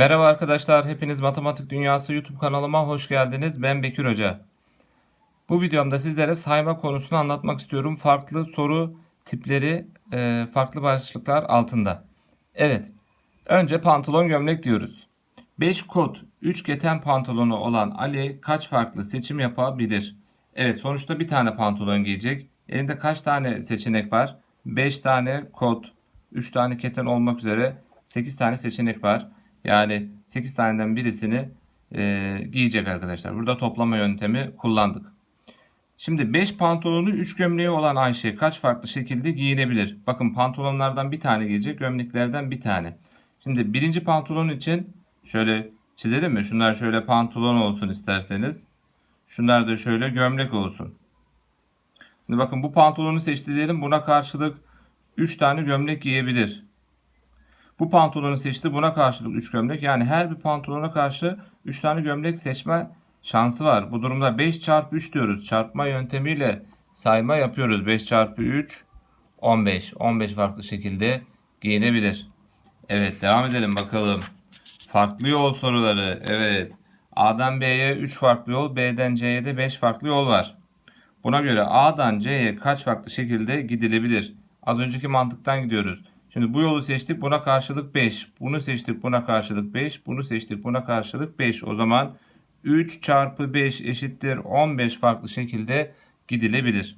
Merhaba arkadaşlar, hepiniz Matematik Dünyası YouTube kanalıma hoş geldiniz. Ben Bekir Hoca. Bu videomda sizlere sayma konusunu anlatmak istiyorum. Farklı soru tipleri, e, farklı başlıklar altında. Evet, önce pantolon gömlek diyoruz. 5 kot 3 keten pantolonu olan Ali kaç farklı seçim yapabilir? Evet, sonuçta bir tane pantolon giyecek. Elinde kaç tane seçenek var? 5 tane kot, 3 tane keten olmak üzere 8 tane seçenek var. Yani 8 taneden birisini e, giyecek arkadaşlar. Burada toplama yöntemi kullandık. Şimdi 5 pantolonu 3 gömleği olan Ayşe kaç farklı şekilde giyinebilir? Bakın pantolonlardan bir tane giyecek, gömleklerden bir tane. Şimdi birinci pantolon için şöyle çizelim mi? Şunlar şöyle pantolon olsun isterseniz. Şunlar da şöyle gömlek olsun. Şimdi bakın bu pantolonu seçti diyelim. Buna karşılık 3 tane gömlek giyebilir. Bu pantolonu seçti. Buna karşılık 3 gömlek. Yani her bir pantolona karşı 3 tane gömlek seçme şansı var. Bu durumda 5 çarpı 3 diyoruz. Çarpma yöntemiyle sayma yapıyoruz. 5 çarpı 3 15. 15 farklı şekilde giyinebilir. Evet devam edelim bakalım. Farklı yol soruları. Evet. A'dan B'ye 3 farklı yol, B'den C'ye de 5 farklı yol var. Buna göre A'dan C'ye kaç farklı şekilde gidilebilir? Az önceki mantıktan gidiyoruz. Şimdi bu yolu seçtik buna karşılık 5. Bunu seçtik buna karşılık 5. Bunu seçtik buna karşılık 5. O zaman 3 çarpı 5 eşittir 15 farklı şekilde gidilebilir.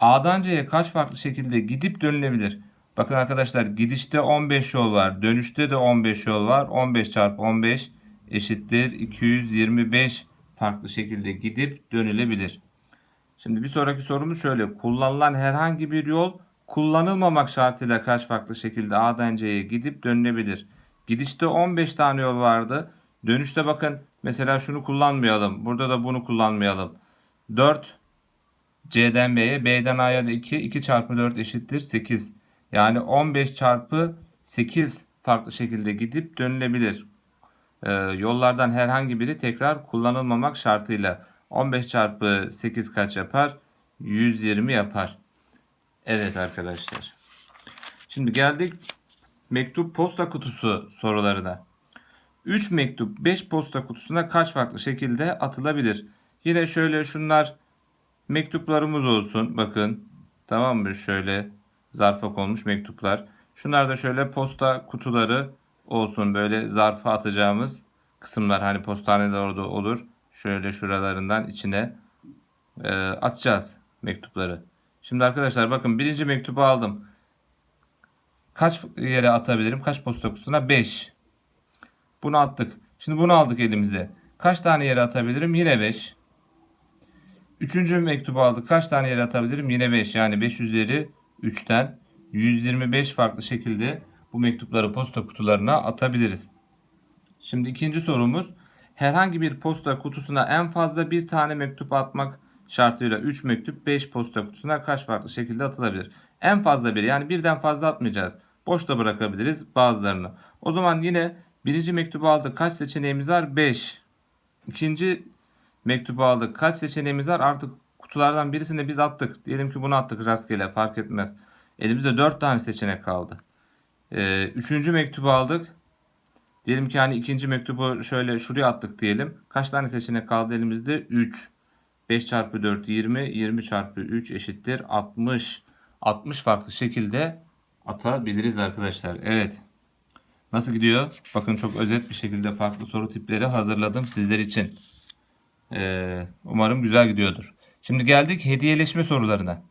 A'dan C'ye kaç farklı şekilde gidip dönülebilir? Bakın arkadaşlar gidişte 15 yol var. Dönüşte de 15 yol var. 15 çarpı 15 eşittir 225 farklı şekilde gidip dönülebilir. Şimdi bir sonraki sorumuz şöyle. Kullanılan herhangi bir yol kullanılmamak şartıyla kaç farklı şekilde A'dan C'ye gidip dönülebilir? Gidişte 15 tane yol vardı. Dönüşte bakın mesela şunu kullanmayalım. Burada da bunu kullanmayalım. 4 C'den B'ye, B'den A'ya da 2. 2 çarpı 4 eşittir 8. Yani 15 çarpı 8 farklı şekilde gidip dönülebilir. Ee, yollardan herhangi biri tekrar kullanılmamak şartıyla 15 çarpı 8 kaç yapar? 120 yapar. Evet arkadaşlar. Şimdi geldik mektup posta kutusu sorularına. 3 mektup 5 posta kutusuna kaç farklı şekilde atılabilir? Yine şöyle şunlar mektuplarımız olsun. Bakın tamam mı? Şöyle zarfa konmuş mektuplar. Şunlar da şöyle posta kutuları olsun. Böyle zarfa atacağımız kısımlar. Hani postanede orada olur. Şöyle şuralarından içine e, atacağız mektupları. Şimdi arkadaşlar bakın birinci mektubu aldım. Kaç yere atabilirim? Kaç posta kutusuna? 5. Bunu attık. Şimdi bunu aldık elimize. Kaç tane yere atabilirim? Yine 5. Üçüncü mektubu aldık. Kaç tane yere atabilirim? Yine 5. Yani 5 üzeri 3'ten 125 farklı şekilde bu mektupları posta kutularına atabiliriz. Şimdi ikinci sorumuz. Herhangi bir posta kutusuna en fazla bir tane mektup atmak şartıyla 3 mektup 5 posta kutusuna kaç farklı şekilde atılabilir? En fazla bir yani birden fazla atmayacağız. Boşta bırakabiliriz bazılarını. O zaman yine birinci mektubu aldık. Kaç seçeneğimiz var? 5. İkinci mektubu aldık. Kaç seçeneğimiz var? Artık kutulardan birisini biz attık. Diyelim ki bunu attık rastgele fark etmez. Elimizde 4 tane seçenek kaldı. Ee, üçüncü mektubu aldık. Diyelim ki hani ikinci mektubu şöyle şuraya attık diyelim. Kaç tane seçenek kaldı elimizde? 3. 5 çarpı 4 20. 20 çarpı 3 eşittir 60. 60 farklı şekilde atabiliriz arkadaşlar. Evet. Nasıl gidiyor? Bakın çok özet bir şekilde farklı soru tipleri hazırladım sizler için. Ee, umarım güzel gidiyordur. Şimdi geldik hediyeleşme sorularına.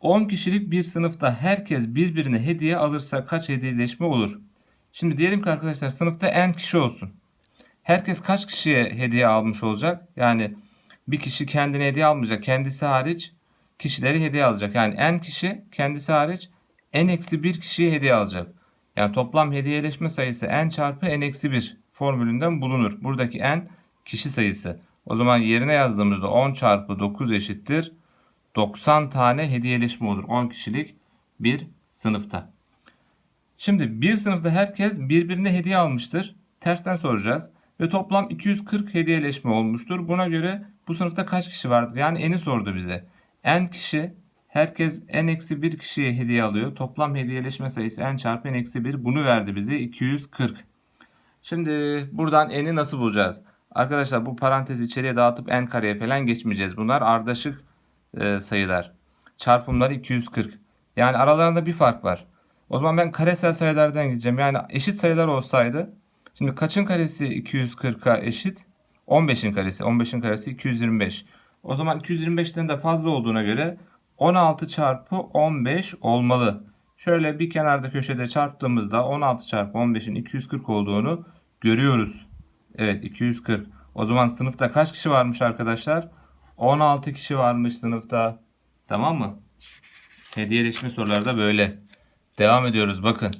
10 kişilik bir sınıfta herkes birbirine hediye alırsa kaç hediyeleşme olur? Şimdi diyelim ki arkadaşlar sınıfta n kişi olsun. Herkes kaç kişiye hediye almış olacak? Yani bir kişi kendine hediye almayacak. Kendisi hariç kişileri hediye alacak. Yani n kişi kendisi hariç n eksi bir kişiye hediye alacak. Yani toplam hediyeleşme sayısı n çarpı n eksi 1 formülünden bulunur. Buradaki n kişi sayısı. O zaman yerine yazdığımızda 10 çarpı 9 eşittir. 90 tane hediyeleşme olur. 10 kişilik bir sınıfta. Şimdi bir sınıfta herkes birbirine hediye almıştır. Tersten soracağız. Ve toplam 240 hediyeleşme olmuştur. Buna göre bu sınıfta kaç kişi vardır? Yani n'i sordu bize. n kişi herkes n eksi 1 kişiye hediye alıyor. Toplam hediyeleşme sayısı n çarpı n eksi 1. Bunu verdi bize 240. Şimdi buradan n'i nasıl bulacağız? Arkadaşlar bu parantezi içeriye dağıtıp n kareye falan geçmeyeceğiz. Bunlar ardışık e, sayılar. Çarpımları 240. Yani aralarında bir fark var. O zaman ben karesel sayılardan gideceğim. Yani eşit sayılar olsaydı. Şimdi kaçın karesi 240'a eşit? 15'in karesi. 15'in karesi 225. O zaman 225'ten de fazla olduğuna göre 16 çarpı 15 olmalı. Şöyle bir kenarda köşede çarptığımızda 16 çarpı 15'in 240 olduğunu görüyoruz. Evet 240. O zaman sınıfta kaç kişi varmış arkadaşlar? 16 kişi varmış sınıfta. Tamam mı? Hediyeleşme soruları da böyle. Devam ediyoruz bakın.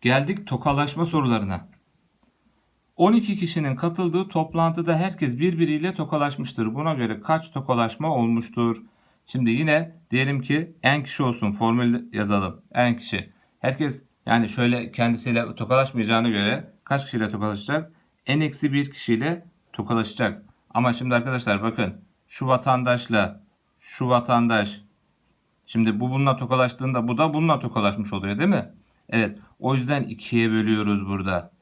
Geldik tokalaşma sorularına. 12 kişinin katıldığı toplantıda herkes birbiriyle tokalaşmıştır. Buna göre kaç tokalaşma olmuştur? Şimdi yine diyelim ki n kişi olsun formül yazalım. n kişi. Herkes yani şöyle kendisiyle tokalaşmayacağına göre kaç kişiyle tokalaşacak? n eksi bir kişiyle tokalaşacak. Ama şimdi arkadaşlar bakın şu vatandaşla şu vatandaş şimdi bu bununla tokalaştığında bu da bununla tokalaşmış oluyor değil mi? Evet. O yüzden ikiye bölüyoruz burada.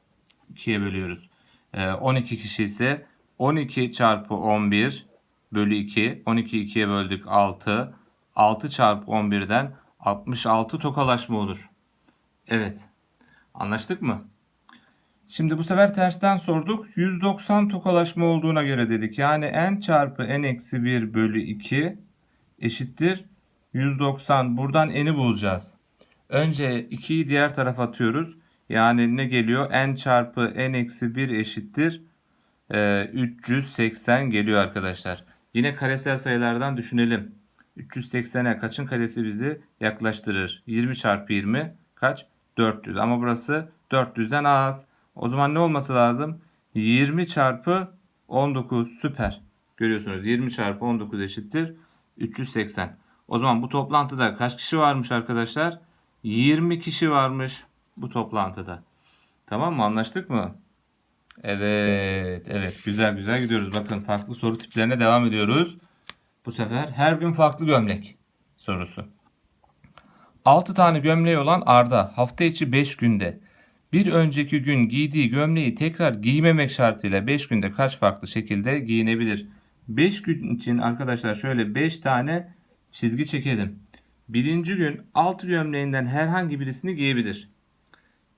2'ye bölüyoruz. Ee, 12 kişi ise 12 çarpı 11 bölü 2. 12'yi 2'ye böldük 6. 6 çarpı 11'den 66 tokalaşma olur. Evet. Anlaştık mı? Şimdi bu sefer tersten sorduk. 190 tokalaşma olduğuna göre dedik. Yani n çarpı n eksi 1 bölü 2 eşittir 190. Buradan n'i bulacağız. Önce 2'yi diğer tarafa atıyoruz. Yani ne geliyor? n çarpı n eksi 1 eşittir. Ee, 380 geliyor arkadaşlar. Yine karesel sayılardan düşünelim. 380'e kaçın karesi bizi yaklaştırır? 20 çarpı 20 kaç? 400. Ama burası 400'den az. O zaman ne olması lazım? 20 çarpı 19 süper. Görüyorsunuz 20 çarpı 19 eşittir 380. O zaman bu toplantıda kaç kişi varmış arkadaşlar? 20 kişi varmış bu toplantıda. Tamam mı? Anlaştık mı? Evet, evet. Güzel güzel gidiyoruz. Bakın farklı soru tiplerine devam ediyoruz. Bu sefer her gün farklı gömlek sorusu. 6 tane gömleği olan Arda hafta içi 5 günde bir önceki gün giydiği gömleği tekrar giymemek şartıyla 5 günde kaç farklı şekilde giyinebilir? 5 gün için arkadaşlar şöyle 5 tane çizgi çekelim. Birinci gün alt gömleğinden herhangi birisini giyebilir.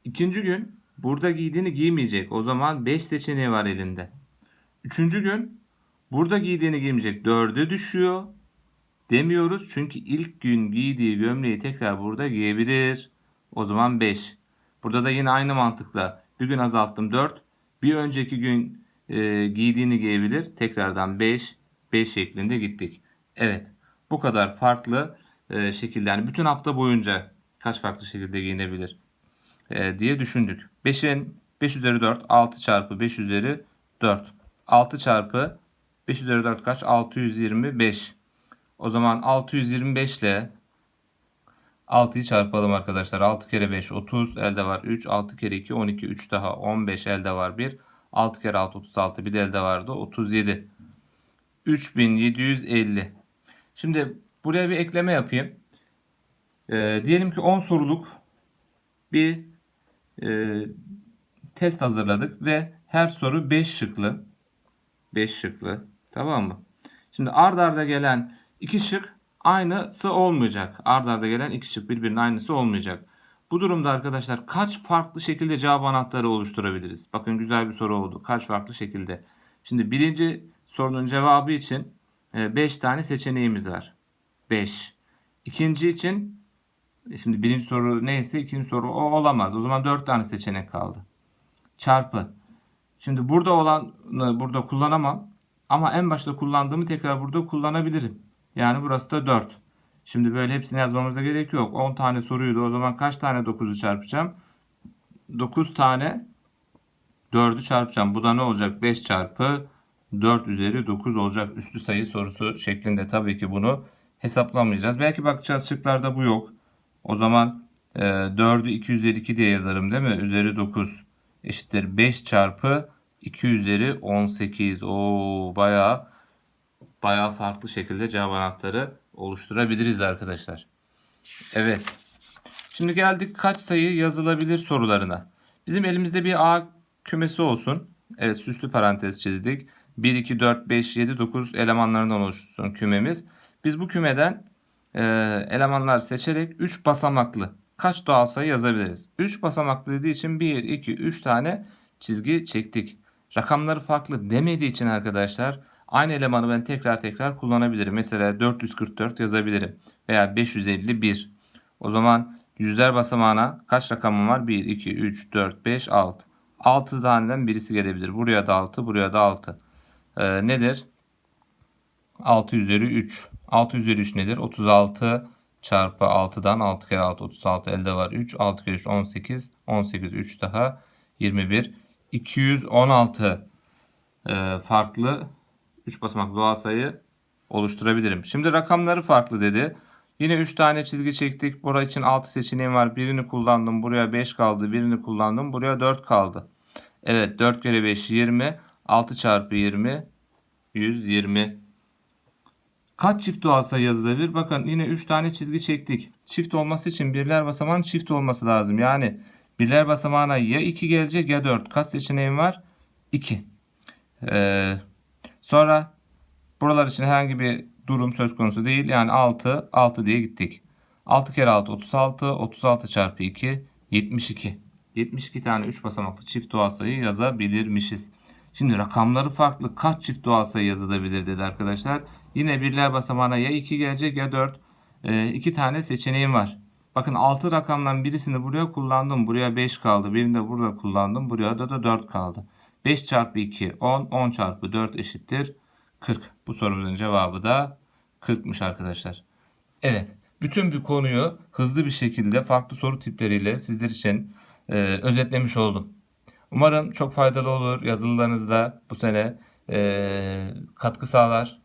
İkinci gün burada giydiğini giymeyecek. O zaman 5 seçeneği var elinde. Üçüncü gün burada giydiğini giymeyecek. 4'e düşüyor. Demiyoruz çünkü ilk gün giydiği gömleği tekrar burada giyebilir. O zaman 5. Burada da yine aynı mantıkla bir gün azalttım 4. Bir önceki gün e, giydiğini giyebilir. Tekrardan 5. 5 şeklinde gittik. Evet. Bu kadar farklı e, şekilde yani bütün hafta boyunca kaç farklı şekilde giyinebilir e, diye düşündük. 5'in 5 üzeri 4 6 çarpı 5 üzeri 4. 6 çarpı 5 üzeri 4 kaç? 625. O zaman 625 ile 6'yı çarpalım arkadaşlar. 6 kere 5 30 elde var 3. 6 kere 2 12 3 daha 15 elde var 1. 6 kere 6 36 bir de elde vardı 37. 3750. Şimdi buraya bir ekleme yapayım. Ee, diyelim ki 10 soruluk bir e, test hazırladık ve her soru 5 şıklı. 5 şıklı. Tamam mı? Şimdi ard arda gelen iki şık aynısı olmayacak. Ard arda gelen iki şık birbirinin aynısı olmayacak. Bu durumda arkadaşlar kaç farklı şekilde cevap anahtarı oluşturabiliriz? Bakın güzel bir soru oldu. Kaç farklı şekilde? Şimdi birinci sorunun cevabı için 5 tane seçeneğimiz var. 5. İkinci için şimdi birinci soru neyse ikinci soru o olamaz. O zaman 4 tane seçenek kaldı. Çarpı. Şimdi burada olanı burada kullanamam. Ama en başta kullandığımı tekrar burada kullanabilirim. Yani burası da 4. Şimdi böyle hepsini yazmamıza gerek yok. 10 tane soruydu. O zaman kaç tane 9'u çarpacağım? 9 tane 4'ü çarpacağım. Bu da ne olacak? 5 çarpı 4 üzeri 9 olacak. Üstü sayı sorusu şeklinde tabii ki bunu hesaplamayacağız. Belki bakacağız şıklarda bu yok. O zaman e, 4'ü 2 üzeri 2 diye yazarım değil mi? Üzeri 9 eşittir 5 çarpı 2 üzeri 18. Oo bayağı bayağı farklı şekilde cevap anahtarı oluşturabiliriz arkadaşlar. Evet. Şimdi geldik kaç sayı yazılabilir sorularına. Bizim elimizde bir A kümesi olsun. Evet süslü parantez çizdik. 1, 2, 4, 5, 7, 9 elemanlarından oluşsun kümemiz. Biz bu kümeden e, elemanlar seçerek 3 basamaklı kaç doğal sayı yazabiliriz? 3 basamaklı dediği için 1, 2, 3 tane çizgi çektik. Rakamları farklı demediği için arkadaşlar aynı elemanı ben tekrar tekrar kullanabilirim. Mesela 444 yazabilirim veya 551. O zaman yüzler basamağına kaç rakamım var? 1, 2, 3, 4, 5, 6. 6 taneden birisi gelebilir. Buraya da 6, buraya da 6. Ee, nedir? 6 üzeri 3. 6 üzeri 3 nedir? 36 çarpı 6'dan 6 kere 6 36 elde var 3. 6 kere 3 18. 18 3 daha 21. 216 e, farklı 3 basamaklı doğal sayı oluşturabilirim. Şimdi rakamları farklı dedi. Yine 3 tane çizgi çektik. Buraya için 6 seçeneğim var. Birini kullandım. Buraya 5 kaldı. Birini kullandım. Buraya 4 kaldı. Evet 4 kere 5 20. 6 çarpı 20 120. Kaç çift doğal sayı yazılabilir? Bakın yine 3 tane çizgi çektik. Çift olması için birler basamağın çift olması lazım. Yani birler basamağına ya 2 gelecek ya 4. Kaç seçeneğim var? 2. Ee, sonra buralar için herhangi bir durum söz konusu değil. Yani 6, 6 diye gittik. 6 kere 6 36, 36 çarpı 2 72. 72 tane 3 basamaklı çift doğal sayı yazabilirmişiz. Şimdi rakamları farklı kaç çift doğal sayı yazılabilir dedi arkadaşlar. Yine birler basamağına ya 2 gelecek ya 4. 2 tane seçeneğim var. Bakın 6 rakamdan birisini buraya kullandım. Buraya 5 kaldı. Birini de burada kullandım. Buraya da, da 4 kaldı. 5 çarpı 2 10. 10 çarpı 4 eşittir 40. Bu sorumuzun cevabı da 40'mış arkadaşlar. Evet. Bütün bir konuyu hızlı bir şekilde farklı soru tipleriyle sizler için e, özetlemiş oldum. Umarım çok faydalı olur. Yazılılarınızda bu sene e, katkı sağlar.